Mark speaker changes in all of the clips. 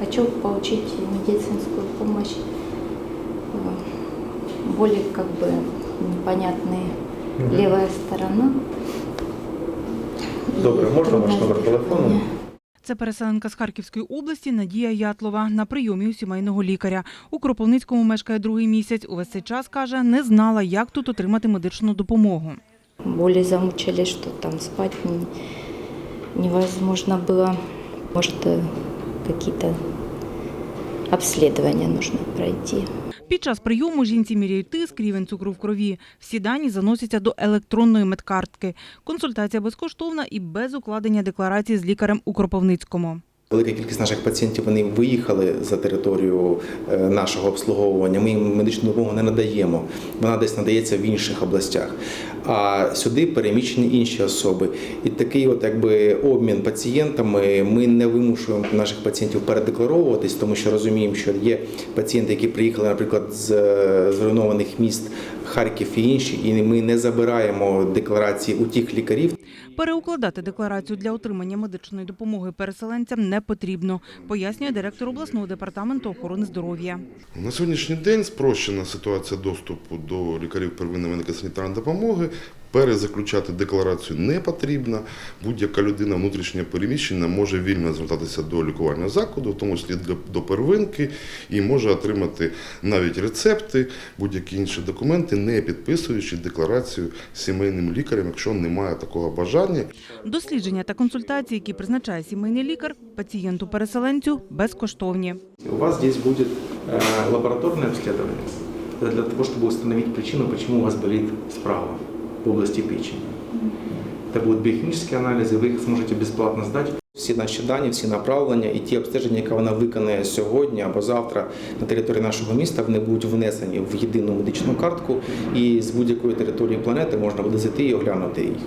Speaker 1: Хочу получить медицинскую помощь. Э, Более как бы непонятная левая сторона.
Speaker 2: Добре,
Speaker 1: И
Speaker 2: можна ваш
Speaker 1: трудно
Speaker 2: номер телефону?
Speaker 1: дыхание.
Speaker 3: Це переселенка з Харківської області Надія Ятлова на прийомі у сімейного лікаря. У Кропивницькому мешкає другий місяць. Увесь цей час каже, не знала, як тут отримати медичну допомогу.
Speaker 1: Боли замучили, что там спать не- невозможно было. Может, э, какие-то обследования нужно пройти.
Speaker 3: Під час прийому жінці міряють тиск, рівень цукру в крові. Всі дані заносяться до електронної медкартки. Консультація безкоштовна і без укладення декларації з лікарем у Кропивницькому.
Speaker 2: Велика кількість наших пацієнтів вони виїхали за територію е, нашого обслуговування. Ми їм медичну допомогу не надаємо. Вона десь надається в інших областях. А сюди переміщені інші особи. І такий, от якби обмін пацієнтами. Ми не вимушуємо наших пацієнтів передекларовуватись, тому що розуміємо, що є пацієнти, які приїхали, наприклад, з е, зруйнованих міст Харків і інші, і ми не забираємо декларації у тих лікарів.
Speaker 3: Переукладати декларацію для отримання медичної допомоги переселенцям не потрібно, пояснює директор обласного департаменту охорони здоров'я.
Speaker 4: На сьогоднішній день спрощена ситуація доступу до лікарів первинної медико-санітарної допомоги. Перезаключати декларацію не потрібно. Будь-яка людина внутрішньо переміщена може вільно звертатися до лікувального закладу, в тому числі для- до первинки, і може отримати навіть рецепти, будь-які інші документи, не підписуючи декларацію сімейним лікарем, якщо немає такого бажання.
Speaker 3: Дослідження та консультації, які призначає сімейний лікар, пацієнту-переселенцю безкоштовні.
Speaker 2: У вас здесь будет э, лабораторное обследование. Это для того, чтобы установить причину, почему у вас болит справа в области печени. Это будут биохимические анализы, ви їх зможете безплатно здати. Всі наші дані, всі направлення і ті обстеження, які вона виконає сьогодні або завтра на території нашого міста, вони будуть внесені в єдину медичну картку, і з будь-якої території планети можна буде зайти і оглянути їх.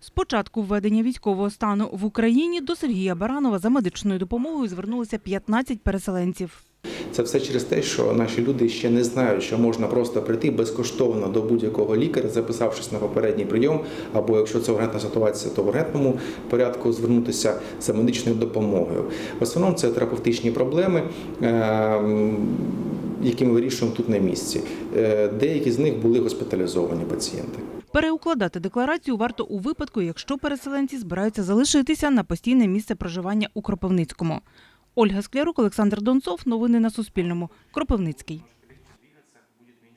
Speaker 3: З початку введення військового стану в Україні до Сергія Баранова за медичною допомогою звернулося 15 переселенців.
Speaker 2: Це все через те, що наші люди ще не знають, що можна просто прийти безкоштовно до будь-якого лікаря, записавшись на попередній прийом, або якщо це ургентна ситуація, то в ургентному порядку звернутися за медичною допомогою. В основному це терапевтичні проблеми. ем, Які ми вирішуємо тут на місці. Е, Деякі з них були госпіталізовані пацієнти.
Speaker 3: Переукладати декларацію варто у випадку, якщо переселенці збираються залишитися на постійне місце проживання у Кропивницькому. Ольга Склярук, Олександр Донцов. Новини на Суспільному. Кропивницький.